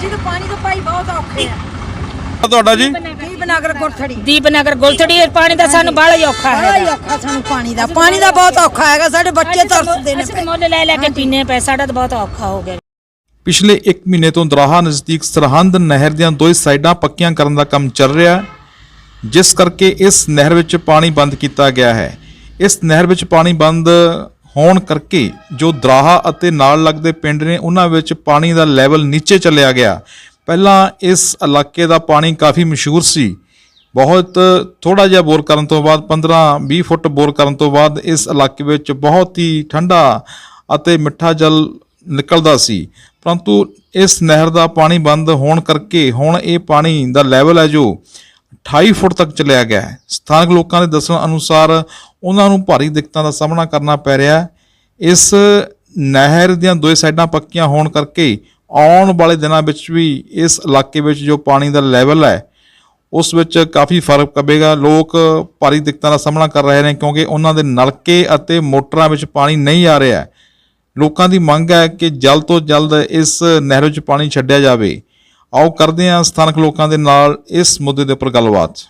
ਅਸੀਂ ਤਾਂ ਪਾਣੀ ਤੋਂ ਭਾਈ ਬਹੁਤ ਔਖੇ ਆ। ਤੁਹਾਡਾ ਜੀ? ਦੀਪ ਨਗਰ ਗੁਰਥੜੀ। ਦੀਪਨਗਰ ਗੁਲਥੜੀ ਪਾਣੀ ਦਾ ਸਾਨੂੰ ਬਾਹਲਾ ਹੀ ਔਖਾ ਬੜਾ ਹੀ ਹੈ ਔਖਾ ਸਾਨੂੰ ਪਾਣੀ ਦਾ। ਪਾਣੀ ਦਾ ਬਹੁਤ ਔਖਾ ਹੈਗਾ ਸਾਡੇ ਬੱਚੇ ਤਰਸਦੇ ਨੇ ਅਸੀਂ ਤਾਂ ਮੁੱਲ ਲੈ ਲੈ ਕੇ ਪੀਨੇ ਪੈ ਸਾਡਾ ਤਾਂ ਬਹੁਤ ਔਖਾ ਹੋ ਗਿਆ। ਪਿਛਲੇ 1 ਮਹੀਨੇ ਤੋਂ ਦਰਾਹਾ ਨਜ਼ਦੀਕ ਸਰਹੰਦ ਨਹਿਰ ਦੀਆਂ ਦੋਵੇਂ ਸਾਈਡਾਂ ਪੱਕੀਆਂ ਕਰਨ ਦਾ ਕੰਮ ਚੱਲ ਰਿਹਾ ਹੈ। ਜਿਸ ਕਰਕੇ ਇਸ ਨਹਿਰ ਵਿੱਚ ਪਾਣੀ ਬੰਦ ਕੀਤਾ ਗਿਆ ਹੈ। ਇਸ ਨਹਿਰ ਵਿੱਚ ਪਾਣੀ ਬੰਦ ਹੋਣ ਕਰਕੇ ਜੋ ਦਰਾਹਾ ਅਤੇ ਨਾਲ ਲੱਗਦੇ ਪਿੰਡ ਨੇ ਉਹਨਾਂ ਵਿੱਚ ਪਾਣੀ ਦਾ ਲੈਵਲ ਨੀਚੇ ਚੱਲਿਆ ਗਿਆ। ਪਹਿਲਾਂ ਇਸ ਇਲਾਕੇ ਦਾ ਪਾਣੀ ਕਾਫੀ ਮਸ਼ਹੂਰ ਸੀ। ਬਹੁਤ ਥੋੜਾ ਜਿਹਾ ਬੋਰ ਕਰਨ ਤੋਂ ਬਾਅਦ 15-20 ਫੁੱਟ ਬੋਰ ਕਰਨ ਤੋਂ ਬਾਅਦ ਇਸ ਇਲਾਕੇ ਵਿੱਚ ਬਹੁਤ ਹੀ ਠੰਡਾ ਅਤੇ ਮਿੱਠਾ ਜਲ ਨਿਕਲਦਾ ਸੀ। ਪਰੰਤੂ ਇਸ ਨਹਿਰ ਦਾ ਪਾਣੀ ਬੰਦ ਹੋਣ ਕਰਕੇ ਹੁਣ ਇਹ ਪਾਣੀ ਦਾ ਲੈਵਲ ਹੈ ਜੋ 28 ਫੁੱਟ ਤੱਕ ਚਲਿਆ ਗਿਆ ਹੈ। ਸਥਾਨਕ ਲੋਕਾਂ ਦੇ ਦੱਸਣ ਅਨੁਸਾਰ ਉਹਨਾਂ ਨੂੰ ਭਾਰੀ ਦਿੱਕਤਾਂ ਦਾ ਸਾਹਮਣਾ ਕਰਨਾ ਪੈ ਰਿਹਾ ਹੈ। ਇਸ ਨਹਿਰ ਦੀਆਂ ਦੋਵੇਂ ਸਾਈਡਾਂ ਪੱਕੀਆਂ ਹੋਣ ਕਰਕੇ ਆਉਣ ਵਾਲੇ ਦਿਨਾਂ ਵਿੱਚ ਵੀ ਇਸ ਇਲਾਕੇ ਵਿੱਚ ਜੋ ਪਾਣੀ ਦਾ ਲੈਵਲ ਹੈ, ਉਸ ਵਿੱਚ ਕਾਫੀ ਫ਼ਰਕ ਪਵੇਗਾ। ਲੋਕ ਭਾਰੀ ਦਿੱਕਤਾਂ ਦਾ ਸਾਹਮਣਾ ਕਰ ਰਹੇ ਨੇ ਕਿਉਂਕਿ ਉਹਨਾਂ ਦੇ ਨਲਕੇ ਅਤੇ ਮੋਟਰਾਂ ਵਿੱਚ ਪਾਣੀ ਨਹੀਂ ਆ ਰਿਹਾ ਲੋਕਾਂ ਦੀ ਮੰਗ ਹੈ ਕਿ ਜਲਦ ਤੋਂ ਜਲਦ ਇਸ ਨਹਿਰ ਵਿੱਚ ਪਾਣੀ ਛੱਡਿਆ ਜਾਵੇ। ਆਓ ਕਰਦੇ ਹਾਂ ਸਥਾਨਕ ਲੋਕਾਂ ਦੇ ਨਾਲ ਇਸ ਮੁੱਦੇ ਦੇ ਉੱਪਰ ਗੱਲਬਾਤ।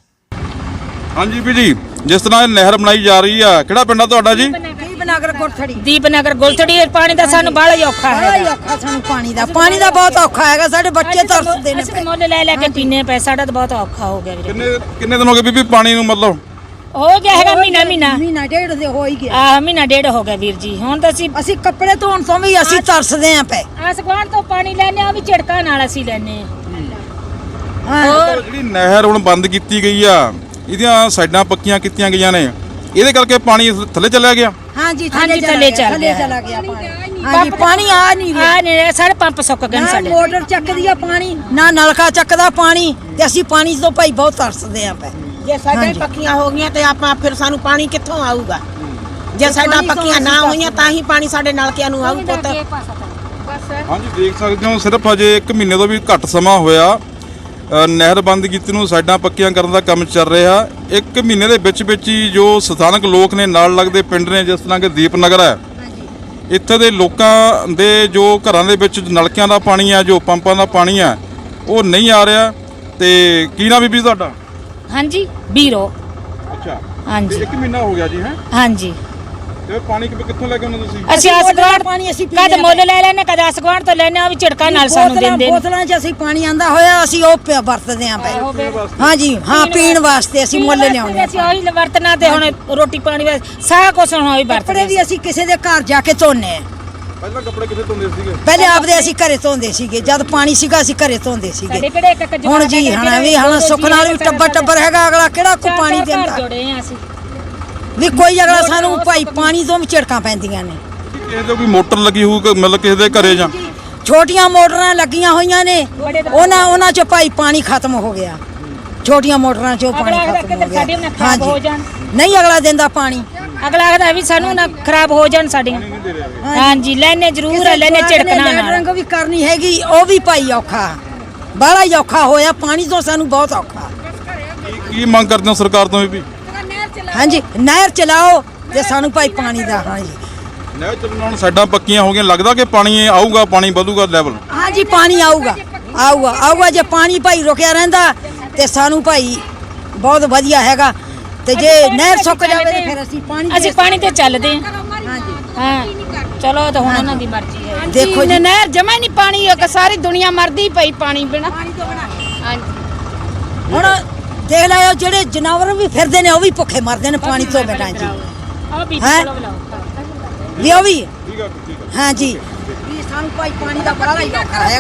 ਹਾਂਜੀ ਵੀ ਜੀ ਜਿਸ ਤਰ੍ਹਾਂ ਇਹ ਨਹਿਰ ਬਣਾਈ ਜਾ ਰਹੀ ਆ ਕਿਹੜਾ ਪਿੰਡ ਆ ਤੁਹਾਡਾ ਜੀ? ਦੀਪ ਨਗਰ ਗੁਰਥੜੀ ਦੀਪਨਗਰ ਗੁਲਥੜੀ ਪਾਣੀ ਦਾ ਸਾਨੂੰ ਬਾਹਲਾ ਹੀ ਔਖਾ ਬੜਾ ਹੀ ਹੈ ਔਖਾ ਸਾਨੂੰ ਪਾਣੀ ਦਾ। ਪਾਣੀ ਦਾ ਬਹੁਤ ਔਖਾ ਹੈਗਾ ਸਾਡੇ ਬੱਚੇ ਤਰਸਦੇ ਨੇ। ਅਸੀਂ ਮੁੱਲ ਲੈ ਲੈ ਕੇ ਪੀਨੇ ਪੈ ਸਾਡਾ ਤਾਂ ਬਹੁਤ ਔਖਾ ਹੋ ਗਿਆ ਵੀਰੇ। ਕਿੰਨੇ ਕਿੰਨੇ ਦਿਨ ਹੋ ਗਏ ਬੀਬੀ ਪਾਣੀ ਨੂੰ ਮਤਲਬ? ਹੋ ਗਿਆ ਹੈਗਾ ਮਹੀਨਾ ਮਹੀਨਾ। ਮਹੀਨਾ ਡੇਢ ਦੇ ਹੋ ਹੀ ਗਿਆ। ਆ ਮਹੀਨਾ ਡੇਢ ਹੋ ਗਿਆ ਵੀਰ ਜੀ। ਹੁਣ ਤਾਂ ਅਸੀਂ ਅਸੀਂ ਕੱਪੜੇ ਧੋਣ ਤੋਂ ਵੀ ਅਸੀਂ ਤਰਸਦੇ ਆਂ ਪਏ। ਆਸ ਗੁਆਂਢ ਤੋਂ ਪਾਣੀ ਲੈਨੇ ਆ ਵੀ ਝਟਕਾ ਨਾਲ ਅਸੀਂ ਲੈਨੇ ਆ। ਹਾਂ। ਹੋਰ? ਜਿਹੜੀ ਨਹਿਰ ਹੁਣ ਬੰਦ ਕੀਤੀ ਗਈ ਆ ਇਹਦੀਆਂ ਸਾਈਡਾਂ ਪੱਕੀਆਂ ਕੀਤੀਆਂ ਗਈਆਂ ਨੇ। ਇਹਦੇ ਕਰਕੇ ਪਾਣੀ ਥੱਲੇ ਚਲਿਆ ਗਿਆ। ਹਾਂਜੀ ਥੱਲੇ ਥੱਲੇ ਚਲਾ ਚੱਲ ਥੱਲੇ ਗਿਆ। ਚਲਾ ਗਿਆ ਪਾਣੀ। ਪਾਣੀ ਆ ਨਹੀਂ ਰਿਹਾ। ਆ ਨੇ ਸਾਡੇ ਪੰਪ ਸੁੱਕ ਗਏ ਸਾਡੇ। ਮੋਟਰ ਚੱਕਦੀ ਆ ਪਾਣੀ ਨਾ ਨਲਕਾ ਚੱਕਦਾ ਪਾਣੀ ਤੇ ਅਸੀਂ ਪਾਣੀ ਤੋਂ ਭਾਈ ਬਹੁਤ ਤਰਸਦੇ ਆਂ ਪਏ। ਜੇ ਸਾਡਾ ਹਾਂਜੀ। ਪੱਕੀਆਂ ਹੋ ਗਈਆਂ ਤੇ ਆਪਾਂ ਫਿਰ ਸਾਨੂੰ ਪਾਣੀ ਕਿੱਥੋਂ ਆਊਗਾ? ਜੇ ਸਾਡਾ ਪੱਕੀਆਂ ਨਾ ਹੋਈਆਂ ਤਾਂ ਹੀ ਪਾਣੀ ਸਾਡੇ ਨਲਕਿਆਂ ਨੂੰ ਆਊ ਪੁੱਤ। ਹਾਂਜੀ ਦੇਖ ਸਕਦੇ ਹੋ ਸਿਰਫ ਅਜੇ 1 ਮਹੀਨੇ ਤੋਂ ਵੀ ਘੱਟ ਸਮਾਂ ਹੋਇਆ। ਨਹਿਰ ਬੰਦ ਕੀਤੀ ਨੂੰ ਸਾਈਡਾਂ ਪੱਕੀਆਂ ਕਰਨ ਦਾ ਕੰਮ ਚੱਲ ਰਿਹਾ। 1 ਮਹੀਨੇ ਦੇ ਵਿੱਚ ਵਿੱਚ ਹੀ ਜੋ ਸਥਾਨਕ ਲੋਕ ਨੇ ਨਾਲ ਲੱਗਦੇ ਪਿੰਡ ਨੇ ਜਿਸ ਤਰ੍ਹਾਂ ਕਿ ਦੀਪਨਗਰ ਹੈ। ਇੱਥੇ ਦੇ ਲੋਕਾਂ ਦੇ ਜੋ ਘਰਾਂ ਦੇ ਵਿੱਚ ਨਲਕਿਆਂ ਦਾ ਪਾਣੀ ਆ ਜੋ ਪੰਪਾਂ ਦਾ ਪਾਣੀ ਆ ਉਹ ਨਹੀਂ ਆ ਰਿਹਾ। ਤੇ ਕੀ ਨਾ ਬੀਬੀ ਤੁਹਾਡਾ? ਹਾਂਜੀ ਵੀਰੋ ਅੱਛਾ। ਹਾਂਜੀ। 1 ਮਹੀਨਾ ਹੋ ਗਿਆ ਜੀ ਹੈ? ਹਾਂਜੀ। ਤੇ ਪਾਣੀ ਕਿ- ਕਿੱਥੋਂ ਲੈ ਕੇ ਆਉਂਦੇ ਤੁਸੀਂ? ਅਸੀਂ ਆਸ ਗੁਆਂਢ ਪਾਣੀ ਅਸੀਂ ਪੀਂਦੇ ਕਦ ਮੁੱਲ ਲੈ ਲੈਨੇ ਕਦ ਆਸ ਗੁਆਂਢ ਤੋਂ ਲੈਨੇ ਆ ਵੀ ਝਟਕਾ ਨਾਲ ਸਾਨੂੰ ਬੋਤਲਾਂ ਦਿੰਦੇ ਨੇ। ਬੋਤਲਾਂ 'ਚ ਅਸੀਂ ਪਾਣੀ ਆਂਦਾ ਹੋਇਆ ਅਸੀਂ ਉਹ ਪਿਆ ਵਰਤਦੇ ਆਂ ਪਏ ਹਾਂਜੀ ਹਾਂ ਪੀਣ ਵਾਸਤੇ। ਅਸੀਂ ਮੁੱਲ ਲਿਆਉਂਦੇ ਅਸੀਂ ਉਹੀ ਵਰਤਣਾ ਤੇ ਹੁਣ ਰੋਟੀ ਪਾਣੀ ਵਾਸਤੇ ਸਾਰਾ ਕੁਝ ਹੁਣ ਉਹੀ ਕੱਪੜੇ ਵਰਤਦੇ ਵੀ ਅਸੀਂ ਕਿਸੇ ਦੇ ਘਰ ਜਾ ਕੇ ਧੋਨੇ ਆ। ਪਹਿਲਾਂ ਕੱਪੜੇ ਕਿੱਥੇ ਧੋਂਦੇ ਸੀਗੇ? ਪਹਿਲੇ ਆਪਦੇ ਅਸੀਂ ਘਰੇ ਧੋਂਦੇ ਸੀਗੇ ਜਦ ਪਾਣੀ ਸੀਗਾ ਅਸੀਂ ਘਰੇ ਧੋਂਦੇ ਸੀਗੇ। ਸਾਡੇ ਕਿਹੜੇ ਇੱਕ ਇੱਕ ਹੁਣ ਜੀ ਹਣਾ ਵੀ ਹਣਾ ਸੁੱਖ ਨਾਲ ਵੀ ਟੱਬਰ ਟੱਬਰ ਹੈਗਾ ਅਗਲਾ ਕਿਹੜਾ ਕੋ ਪਾਣੀ ਦਿੰਦਾ? ਜੋੜੇ ਆ ਅਸੀਂ। ਵੀ ਕੋਈ ਅਗਲਾ ਸਾਨੂੰ ਭਾਈ ਪਾਣੀ ਤੋਂ ਵੀ ਝੜਕਾਂ ਪੈਂਦੀਆਂ ਨੇ। ਕਿਸੇ ਦੇ ਕੋਈ ਮੋਟਰ ਲੱਗੀ ਹੋਊ ਕਿ ਮਤਲਬ ਕਿਸੇ ਦੇ ਘਰੇ ਜਾਂ? ਛੋਟੀਆਂ ਮੋਟਰਾਂ ਲੱਗੀਆਂ ਹੋਈਆਂ ਨੇ ਉਹਨਾਂ ਉਹਨਾਂ ਚ ਭਾਈ ਪਾਣੀ ਖਤਮ ਹੋ ਗਿਆ। ਛੋਟੀਆਂ ਮੋਟਰਾਂ ਚੋਂ ਪਾਣੀ ਅਗਲਾ ਖਤਮ ਹੋ ਸਾਡੇ ਗਿਆ ਨਾਲ ਖਰਾਬ ਹੋ ਜਾਣ। ਨਹੀਂ ਅਗਲਾ ਦਿੰਦਾ ਪਾਣੀ। ਅਗਲਾ ਆਖਦਾ ਵੀ ਸਾਨੂੰ ਨਾ ਖਰਾਬ ਹੋ ਜਾਣ ਸਾਡੀਆਂ ਹਾਂਜੀ ਲੈਨੇ ਜ਼ਰੂਰ ਆ ਲੈਨੇ ਝੜਕਣਾ ਨਾਲ। ਰੰਗ ਵੀ ਕਰਨੀ ਹੈਗੀ ਉਹ ਵੀ ਭਾਈ ਔਖਾ। ਬੜਾ ਹੀ ਔਖਾ ਹੋਇਆ ਪਾਣੀ ਤੋਂ ਸਾਨੂੰ ਬਹੁਤ ਔਖਾ। ਕੀ- ਮੰਗ ਕਰਦੇ ਹੋ ਸਰਕਾਰ ਤੋਂ ਵੀ? ਹਾਂਜੀ ਨਹਿਰ ਚਲਾਓ ਤੇ ਸਾਨੂੰ ਭਾਈ ਪਾਣੀ ਦਾ ਹਾਂਜੀ। ਨਹਿਰ ਚੱਲਣ ਨਾਲ ਸਾਈਡਾਂ ਪੱਕੀਆਂ ਹੋ ਗਈਆਂ ਲੱਗਦਾ ਕਿ ਪਾਣੀ ਆਊਗਾ ਪਾਣੀ ਵਧੂਗਾ ਲੈਵਲ ਹਾਂਜੀ ਪਾਣੀ ਆਊਗਾ ਆਊਗਾ ਆਊਗਾ ਜੇ ਪਾਣੀ ਭਾਈ ਰੁਕਿਆ ਰਹਿੰਦਾ ਤੇ ਸਾਨੂੰ ਭਾਈ ਬਹੁਤ ਵਧੀਆ ਹੈਗਾ। ਤੇ ਜੇ ਨਹਿਰ ਸੁੱਕ ਜਾਵੇ ਤੇ ਫਿਰ ਅਸੀਂ ਪਾਣੀ ਅਸੀਂ ਪਾਣੀ ਤੇ ਚੱਲਦੇ ਹਾਂ। ਹਾਂਜੀ। ਹਾਂ। ਚਲੋ ਤਾਂ ਹੁਣ ਉਹਨਾਂ ਦੀ ਮਰਜ਼ੀ ਹੈ। ਦੇਖੋ ਜੀ ਨਹਿਰ ਜਮਾ ਨਹੀਂ ਪਾਣੀ ਉਹ ਸਾਰੀ ਦੁਨੀਆ ਮਰਦੀ ਪਈ ਪਾਣੀ ਬਿਨਾ। ਹੁਣ ਦੇਖ ਲਿਓ ਜਿਹੜੇ ਜਾਨਵਰ ਵੀ ਫਿਰਦੇ ਨੇ ਉਹ ਵੀ ਭੁੱਖੇ ਮਰਦੇ ਨੇ ਪਾਣੀ ਤੋਂ ਬਿਨਾਂ ਜੀ। ਆਹ ਵੀ ਹੈਂ? ਚਲੋ ਬੁਲਾਓ। ਵੀ ਉਹ ਵੀ ਠੀਕ ਆ ਠੀਕ ਆ। ਹਾਂਜੀ। ਵੀ ਸਾਨੂੰ ਭਾਈ ਪਾਣੀ ਦਾ ਬੜਾ ਹੀ ਔਖਾ ਹੈ।